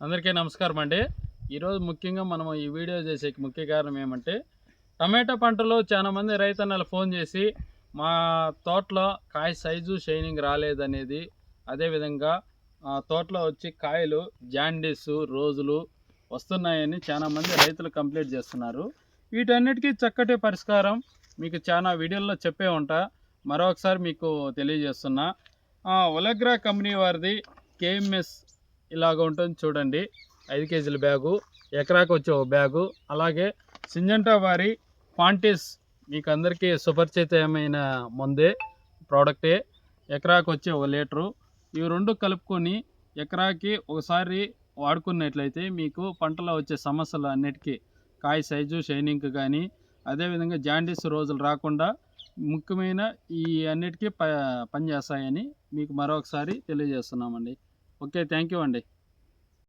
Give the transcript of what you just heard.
అందరికీ నమస్కారం అండి. ఈరోజు ముఖ్యంగా మనం ఈ వీడియో చేసే ముఖ్య కారణం ఏమంటే టమాటా పంటలో చాలామంది రైతన్నలు ఫోన్ చేసి మా తోటలో కాయ సైజు షైనింగ్ రాలేదనేది అదేవిధంగా తోటలో వచ్చి కాయలు జాండీస్ రోజులు వస్తున్నాయని చాలామంది రైతులు కంప్లీట్ చేస్తున్నారు. వీటన్నిటికీ చక్కటి పరిష్కారం మీకు చాలా వీడియోల్లో చెప్పే ఉంటా. మరొకసారి మీకు తెలియజేస్తున్నా. ఆ, ఒలగ్రా కంపెనీ వారిది కేఎంఎస్ ఇలాగ ఉంటుంది చూడండి. ఐదు కేజీల బ్యాగు ఎకరాకు వచ్చే ఒక బ్యాగు అలాగే సింజంటా వారి క్వాంటిస్ మీకు అందరికీ సుపరిచితమైన ముందే ప్రోడక్టే. ఎకరాకు వచ్చే ఒక లీటరు. ఇవి రెండు కలుపుకొని ఎకరాకి ఒకసారి వాడుకున్నట్లయితే మీకు పంటలో వచ్చే సమస్యలు అన్నిటికీ కాయ సైజు షైనింగ్ కానీ అదేవిధంగా జాండీస్ రోజులు రాకుండా ముఖ్యమైన ఈ అన్నిటికీ ప పనిచేస్తాయని మీకు మరొకసారి తెలియజేస్తున్నామండి. ఓకే థ్యాంక్ యూ అండి.